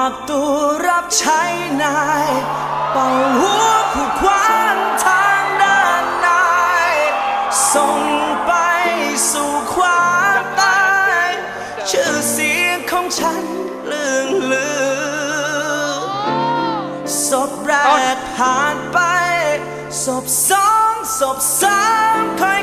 ากตัวรับใช้นาย เป่าหัวผู้ขวางทางด้านนายส่งไปสู่ความตายชื่อเสียงของฉันเลื่องลือศพแรกผ่านไปศพสองศพสามค่อย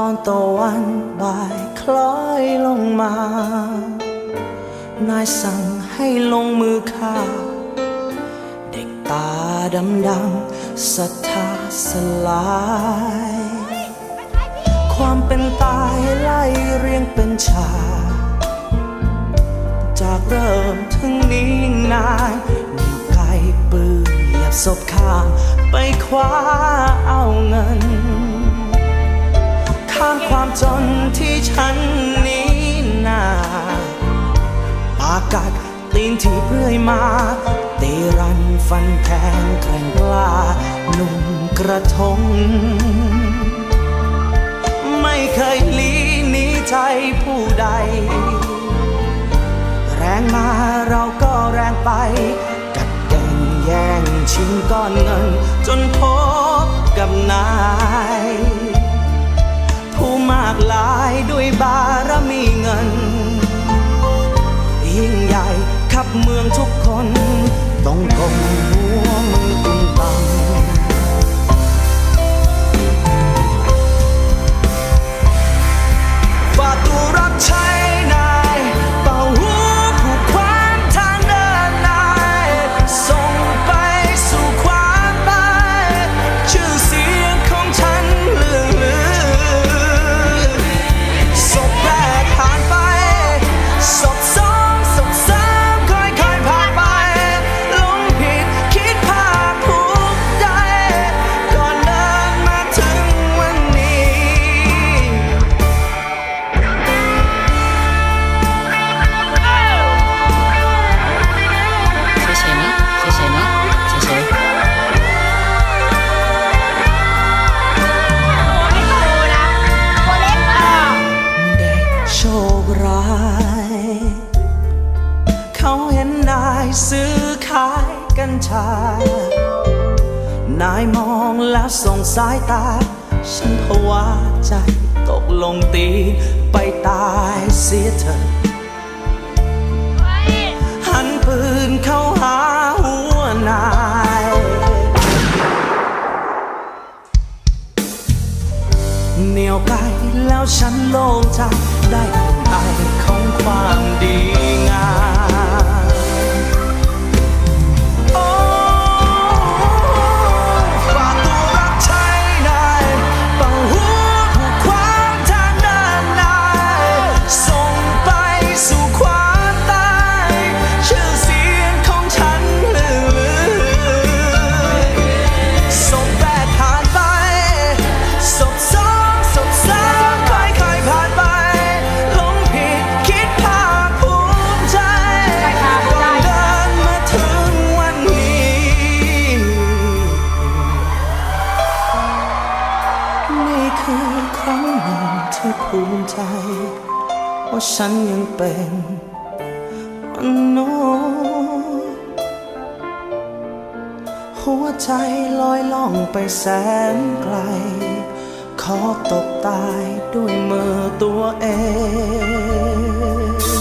ตอนตะวันบ่ายคล้อยลงมา นายสั่งให้ลงมือฆ่า เด็กตาดำดำๆศรัทธาสลาย ความเป็นตายไล่เรียงเป็นฉากจากเริ่มถึงนี้นานนิ้วไกลปืนเหยียบศพข้างไปคว้าเอาเงิน ข้ามความจนที่ฉันนี้นาปากัดตีนที่เรื่อยมาตีรันฟันแทงแกร่งกล้าหนุ่มกระทง ไม่เคยหลีหนีใจผู้ใด แรงมาเราก็แรงไป กัดแก่งแย่งชิงก้อนเงิน จนพบกับนา ชา นายมองแล้วส่งสายตา ฉันภาวะใจตกลงตีนไปตายเสียเถอะหันปืนเข้าหาหัวนายเหนียวไกลแล้วฉันโล่งใจได้ไอของความดี ใจว่าฉันยังเป็นมนุษย์หัวใจลอยล่องไปแสนไกล ขอตกตายด้วยมือตัวเอง